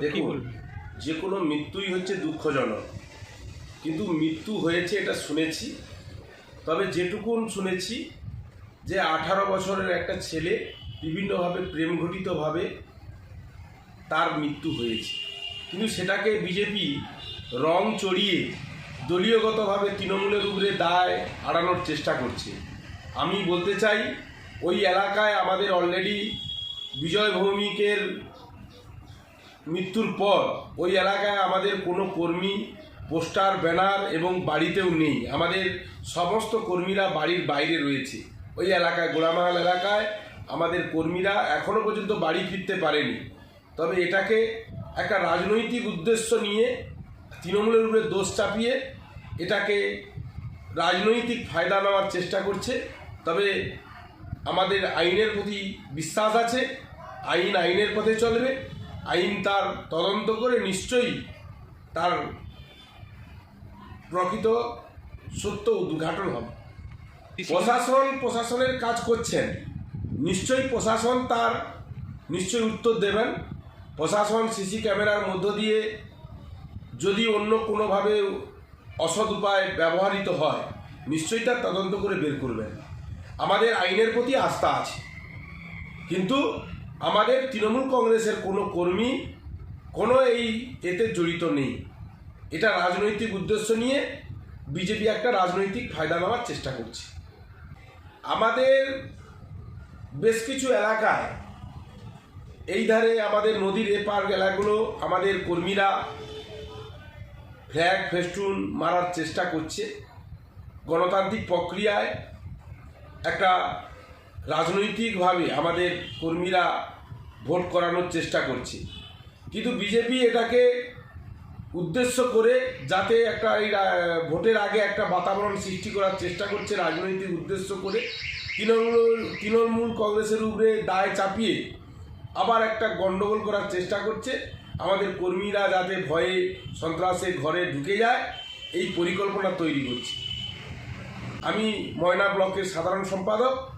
দেখুন যে কোনো মৃত্যুই হচ্ছে দুঃখজনক। কিন্তু মৃত্যু হয়েছে এটা শুনেছি। তবে যেটুকুন শুনেছি যে আঠারো বছরের একটা ছেলে বিভিন্নভাবে প্রেম ঘটিতভাবে তার মৃত্যু হয়েছে। কিন্তু সেটাকে বিজেপি রং চড়িয়ে দলীয়গতভাবে তৃণমূলের উপরে দায় আড়ানোর চেষ্টা করছে। আমি বলতে চাই ওই এলাকায় আমাদের অলরেডি বিজয় ভৌমিকের মৃত্যুর পর ওই এলাকায় আমাদের কোনো কর্মী, পোস্টার, ব্যানার এবং বাড়িতেও নেই। আমাদের সমস্ত কর্মীরা বাড়ির বাইরে রয়েছে। ওই এলাকায় গোড়ামাহাল এলাকায় আমাদের কর্মীরা এখনও পর্যন্ত বাড়ি ফিরতে পারেনি। তবে এটাকে একটা রাজনৈতিক উদ্দেশ্য নিয়ে তৃণমূলের উপরে দোষ চাপিয়ে এটাকে রাজনৈতিক ফায়দা নেওয়ার চেষ্টা করছে। তবে আমাদের আইনের প্রতি বিশ্বাস আছে। আইন আইনের পথে চলবে। আইন তার তদন্ত করে নিশ্চয়ই তার প্রকৃত সত্য উদ্ঘাটন হবে। প্রশাসন প্রশাসনের কাজ করছেন। নিশ্চয়ই প্রশাসন তার নিশ্চয়ই উত্তর দেবেন। প্রশাসন সিসি ক্যামেরার মধ্য দিয়ে যদি অন্য কোনোভাবে অসৎ উপায় ব্যবহৃত হয়, নিশ্চয়ই তার তদন্ত করে বের করবেন। আমাদের আইনের প্রতি আস্থা আছে। কিন্তু আমাদের তৃণমূল কংগ্রেসের কোনো কর্মী কোনো এই এতে জড়িত নেই। এটা রাজনৈতিক উদ্দেশ্য নিয়ে বিজেপি একটা রাজনৈতিক ফায়দা নেওয়ার চেষ্টা করছে। আমাদের বেশ কিছু এলাকায় এই ধারে আমাদের নদীর এপার এলাকাগুলো আমাদের কর্মীরা ফ্ল্যাগ, ফেস্টুন মারার চেষ্টা করছে। গণতান্ত্রিক প্রক্রিয়ায় একটা রাজনৈতিকভাবে আমাদের কর্মীরা ভোট করানোর চেষ্টা করছে। কিন্তু বিজেপি এটাকে উদ্দেশ্য করে যাতে একটা এই ভোটের আগে একটা বাতাবরণ সৃষ্টি করার চেষ্টা করছে রাজনৈতিক উদ্দেশ্য করে। তৃণমূল তৃণমূল কংগ্রেসের উপরে দায় চাপিয়ে আবার একটা গণ্ডগোল করার চেষ্টা করছে। আমাদের কর্মীরা যাতে ভয়ে সন্ত্রাসের ঘরে ঢুকে যায়, এই পরিকল্পনা তৈরি করছে। আমি ময়না ব্লকের সাধারণ সম্পাদক।